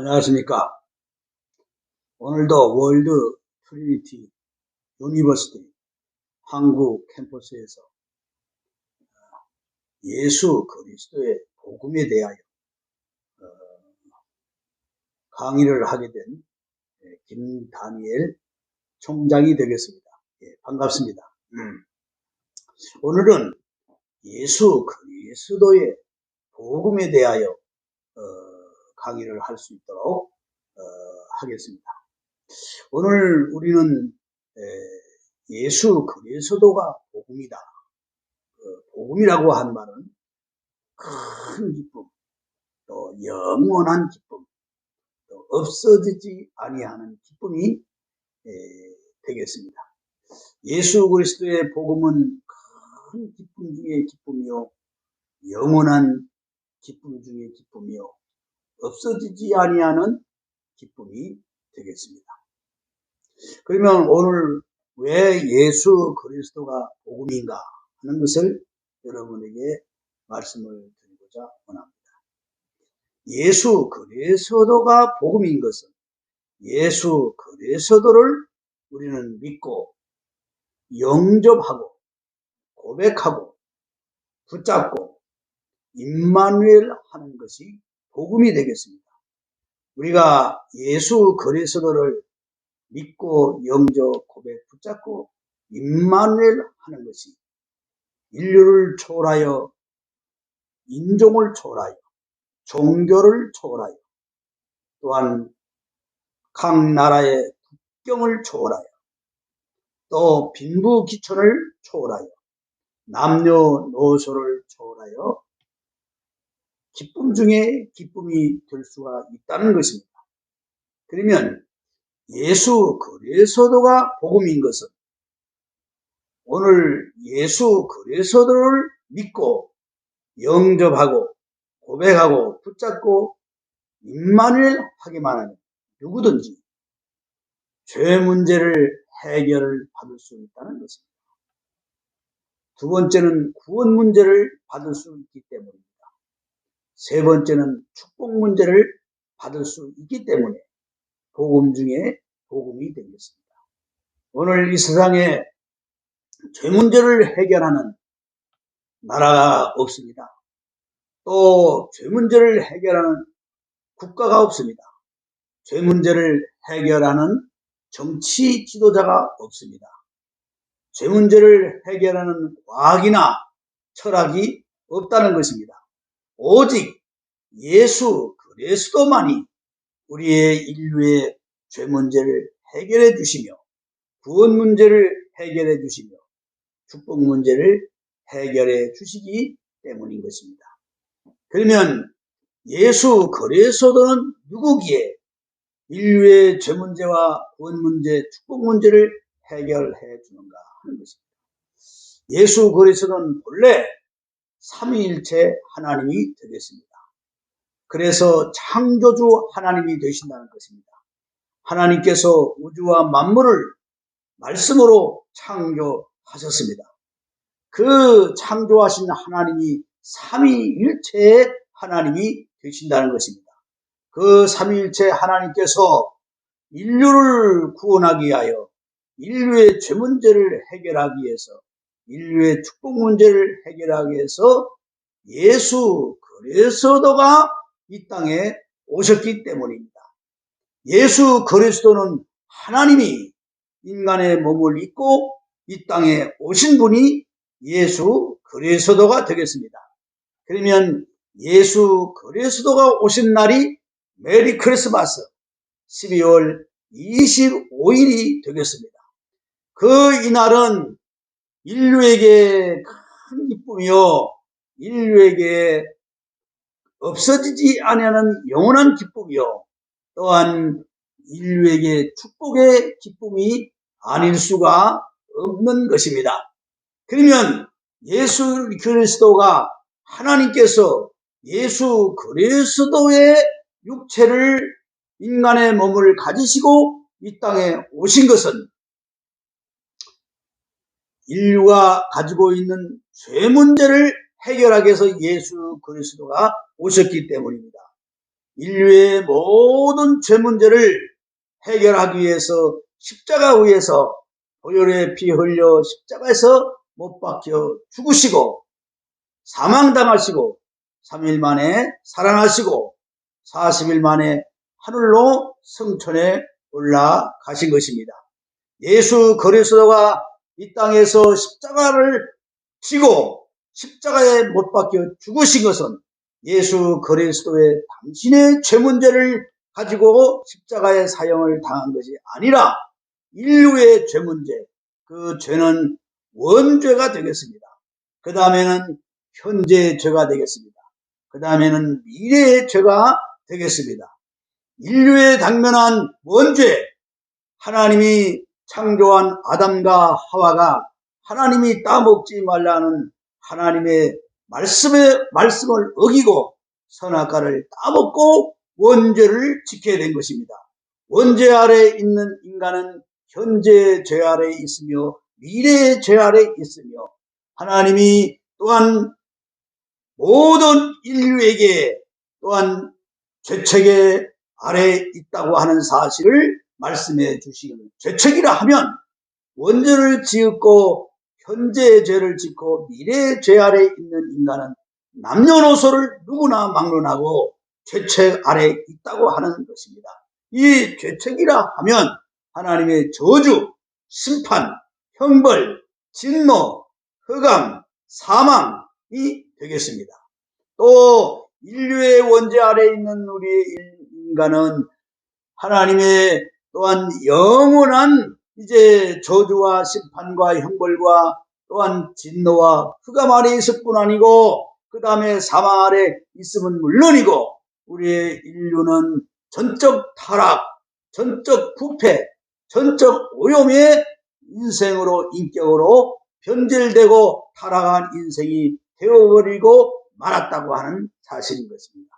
안녕하십니까. 오늘도 월드 트리니티 유니버시티 한국 캠퍼스에서 예수 그리스도의 복음에 대하여 어, 강의를 하게 된 예, 김다니엘 총장이 되겠습니다. 예, 반갑습니다. 음. 오늘은 예수 그리스도의 복음에 대하여 어, 강의를 할 수 있도록 어, 하겠습니다. 오늘 우리는 예수 그리스도가 복음이다. 그 복음이라고 한 말은 큰 기쁨, 또 영원한 기쁨, 또 없어지지 아니하는 기쁨이 되겠습니다. 예수 그리스도의 복음은 큰 기쁨 중의 기쁨이요, 영원한 기쁨 중의 기쁨이요, 없어지지 아니하는 기쁨이 되겠습니다. 그러면 오늘 왜 예수 그리스도가 복음인가 하는 것을 여러분에게 말씀을 드리고자 원합니다. 예수 그리스도가 복음인 것은 예수 그리스도를 우리는 믿고 영접하고 고백하고 붙잡고 임마누엘 하는 것이 복음이 되겠습니다. 우리가 예수 그리스도를 믿고 영접 고백 붙잡고 임마누엘 하는 것이 인류를 초월하여 인종을 초월하여 종교를 초월하여 또한 각 나라의 국경을 초월하여 또 빈부기천을 초월하여 남녀노소를 초월하여 기쁨 중에 기쁨이 될 수가 있다는 것입니다. 그러면 예수 그리스도가 복음인 것은 오늘 예수 그리스도를 믿고 영접하고 고백하고 붙잡고 임만을 하기만 하면 누구든지 죄 문제를 해결을 받을 수 있다는 것입니다. 두 번째는 구원 문제를 받을 수 있기 때문입니다. 세 번째는 축복 문제를 받을 수 있기 때문에 복음 중에 복음이 되겠습니다. 오늘 이 세상에 죄 문제를 해결하는 나라가 없습니다. 또 죄 문제를 해결하는 국가가 없습니다. 죄 문제를 해결하는 정치 지도자가 없습니다. 죄 문제를 해결하는 과학이나 철학이 없다는 것입니다. 오직 예수 그리스도만이 우리의 인류의 죄 문제를 해결해 주시며 구원 문제를 해결해 주시며 축복 문제를 해결해 주시기 때문인 것입니다. 그러면 예수 그리스도는 누구기에 인류의 죄 문제와 구원 문제, 축복 문제를 해결해 주는가 하는 것입니다. 예수 그리스도는 본래 삼위일체 하나님이 되겠습니다. 그래서 창조주 하나님이 되신다는 것입니다. 하나님께서 우주와 만물을 말씀으로 창조하셨습니다. 그 창조하신 하나님이 삼위일체의 하나님이 되신다는 것입니다. 그 삼위일체 하나님께서 인류를 구원하기 위하여 인류의 죄 문제를 해결하기 위해서 인류의 축복 문제를 해결하기 위해서 예수 그리스도가 이 땅에 오셨기 때문입니다. 예수 그리스도는 하나님이 인간의 몸을 입고 이 땅에 오신 분이 예수 그리스도가 되겠습니다. 그러면 예수 그리스도가 오신 날이 메리 크리스마스 12월 25일이 되겠습니다. 그 이날은 인류에게 큰 기쁨이요. 인류에게 없어지지 아니하는 영원한 기쁨이요. 또한 인류에게 축복의 기쁨이 아닐 수가 없는 것입니다. 그러면 예수 그리스도가 하나님께서 예수 그리스도의 육체를 인간의 몸을 가지시고 이 땅에 오신 것은 인류가 가지고 있는 죄 문제를 해결하기 위해서 예수 그리스도가 오셨기 때문입니다. 인류의 모든 죄 문제를 해결하기 위해서 십자가 위에서 보혈의 피 흘려 십자가에서 못 박혀 죽으시고 사망당하시고 3일 만에 살아나시고 40일 만에 하늘로 성천에 올라가신 것입니다. 예수 그리스도가 이 땅에서 십자가를 지고 십자가에 못 박혀 죽으신 것은 예수 그리스도의 당신의 죄 문제를 가지고 십자가의 사형을 당한 것이 아니라 인류의 죄 문제, 그 죄는 원죄가 되겠습니다. 그 다음에는 현재의 죄가 되겠습니다. 그 다음에는 미래의 죄가 되겠습니다. 인류의 당면한 원죄, 하나님이 창조한 아담과 하와가 하나님이 따먹지 말라는 하나님의 말씀의 말씀을 어기고 선악과를 따먹고 원죄를 지켜야 된 것입니다. 원죄 아래 있는 인간은 현재 죄 아래 있으며 미래의 죄 아래 있으며 하나님이 또한 모든 인류에게 또한 죄책의 아래 있다고 하는 사실을 말씀해 주시는 죄책이라 하면 원죄를 지었고 현재의 죄를 짓고 미래의 죄 아래 있는 인간은 남녀노소를 누구나 막론하고 죄책 아래 있다고 하는 것입니다. 이 죄책이라 하면 하나님의 저주, 심판, 형벌, 진노, 흑암, 사망이 되겠습니다. 또 인류의 원죄 아래 있는 우리의 인간은 하나님의 또한 영원한 이제 저주와 심판과 형벌과 또한 진노와 흑암 아래 있을 뿐 아니고 그 다음에 사망 아래 있으면 물론이고 우리의 인류는 전적 타락, 전적 부패, 전적 오염의 인생으로 인격으로 변질되고 타락한 인생이 되어버리고 말았다고 하는 사실인 것입니다.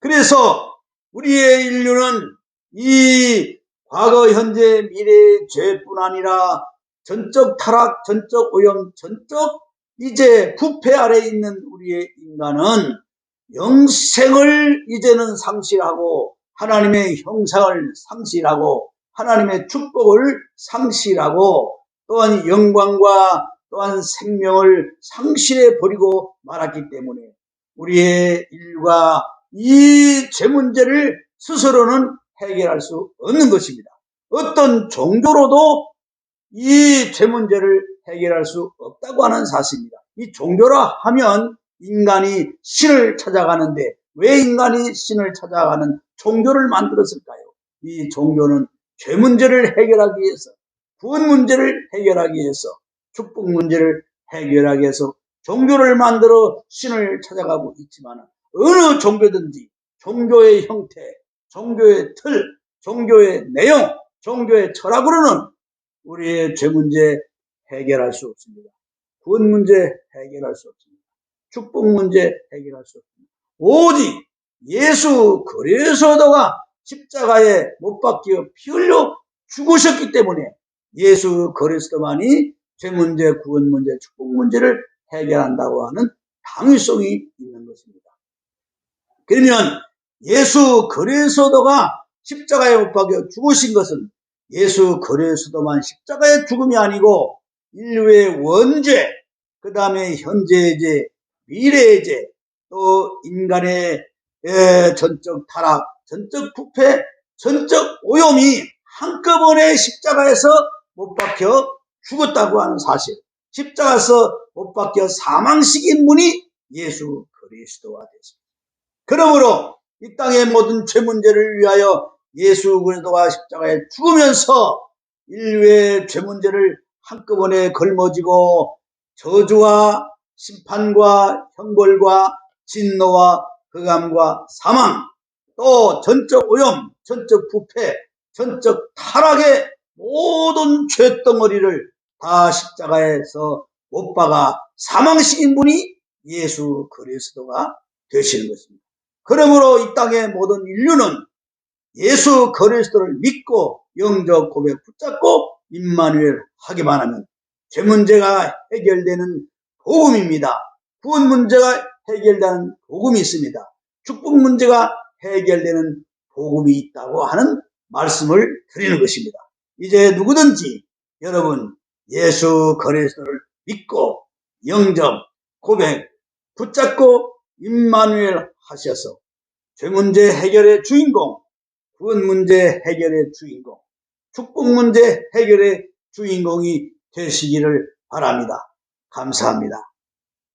그래서 우리의 인류는 이 과거, 현재, 미래의 죄뿐 아니라 전적 타락, 전적 오염, 전적 이제 부패 아래 있는 우리의 인간은 영생을 이제는 상실하고 하나님의 형상을 상실하고 하나님의 축복을 상실하고 또한 영광과 또한 생명을 상실해 버리고 말았기 때문에 우리의 일과 이 죄 문제를 스스로는 해결할 수 없는 것입니다. 어떤 종교로도 이 죄 문제를 해결할 수 없다고 하는 사실입니다. 이 종교라 하면 인간이 신을 찾아가는데 왜 인간이 신을 찾아가는 종교를 만들었을까요? 이 종교는 죄 문제를 해결하기 위해서, 구원 문제를 해결하기 위해서, 축복 문제를 해결하기 위해서 종교를 만들어 신을 찾아가고 있지만 어느 종교든지 종교의 형태, 종교의 틀, 종교의 내용, 종교의 철학으로는 우리의 죄 문제 해결할 수 없습니다. 구원 문제 해결할 수 없습니다. 축복 문제 해결할 수 없습니다. 오직 예수 그리스도가 십자가에 못 박혀 피 흘려 죽으셨기 때문에 예수 그리스도만이 죄 문제, 구원 문제, 축복 문제를 해결한다고 하는 당위성이 있는 것입니다. 그러면 예수 그리스도가 십자가에 못 박혀 죽으신 것은 예수 그리스도만 십자가의 죽음이 아니고 인류의 원죄, 그 다음에 현재의 죄, 미래의 죄, 또 인간의 전적 타락, 전적 부패, 전적 오염이 한꺼번에 십자가에서 못 박혀 죽었다고 하는 사실. 십자가에서 못 박혀 사망시킨 분이 예수 그리스도가 됐습니다. 그러므로 이 땅의 모든 죄 문제를 위하여 예수 그리스도가 십자가에 죽으면서 인류의 죄 문제를 한꺼번에 걸머지고 저주와 심판과 형벌과 진노와 흑암과 사망 또 전적 오염, 전적 부패, 전적 타락의 모든 죄덩어리를 다 십자가에서 못 박아 사망시킨 분이 예수 그리스도가 되시는 것입니다. 그러므로 이 땅의 모든 인류는 예수 그리스도를 믿고 영적 고백 붙잡고 임마누엘 하기만 하면 죄 문제가 해결되는 복음입니다. 구원 문제가 해결되는 복음이 있습니다. 축복 문제가 해결되는 복음이 있다고 하는 말씀을 드리는 것입니다. 이제 누구든지 여러분 예수 그리스도를 믿고 영접, 고백, 붙잡고 임마누엘 하셔서 죄 문제 해결의 주인공, 구원 문제 해결의 주인공, 축복 문제 해결의 주인공이 되시기를 바랍니다. 감사합니다.